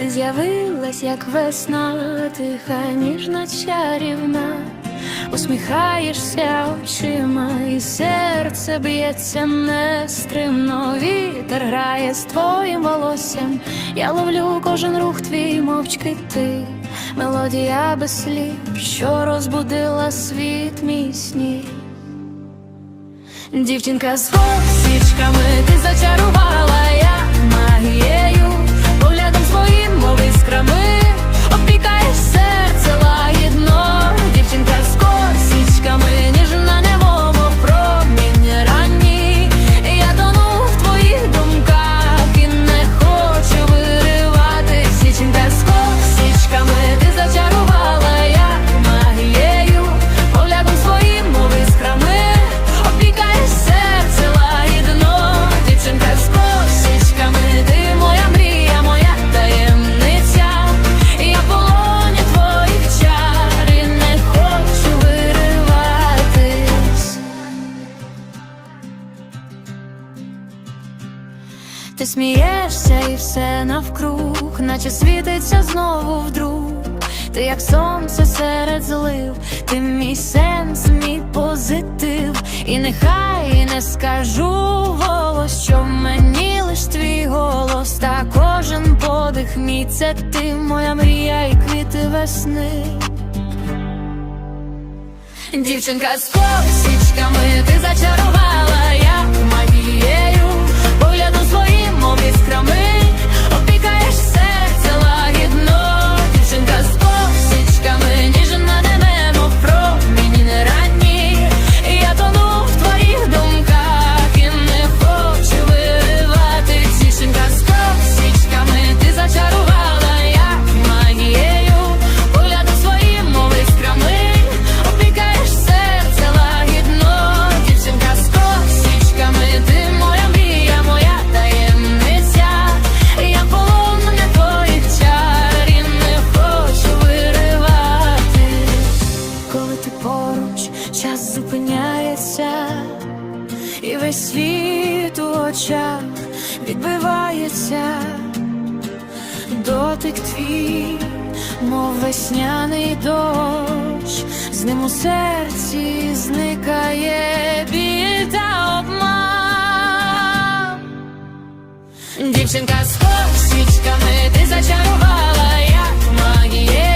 Ти з'явилась, як весна, тиха, ніжна чарівна, усміхаєшся очима, і серце б'ється нестримно. Вітер грає з твоїм волоссям. Я ловлю кожен рух твій, мовчки ти, мелодія без слів, що розбудила світ мій сніг. Дівчинка з косичками, ти зачарувала я магією, Ти смієшся і все навкруг, наче світиться знову вдруг. Ти як сонце серед злив, ти мій сенс, мій позитив, і нехай не скажу голос, що в мені лиш твій голос, та кожен подих мій це ти, моя мрія і квіти весни. Дівчинка з косичками, ти зачарувала час зупиняється, і весь світ у очах відбивається, дотик твій, мов весняний дощ, з ним у серці зникає біль та обман. Дівчинка з косичками ти зачарувала, як магія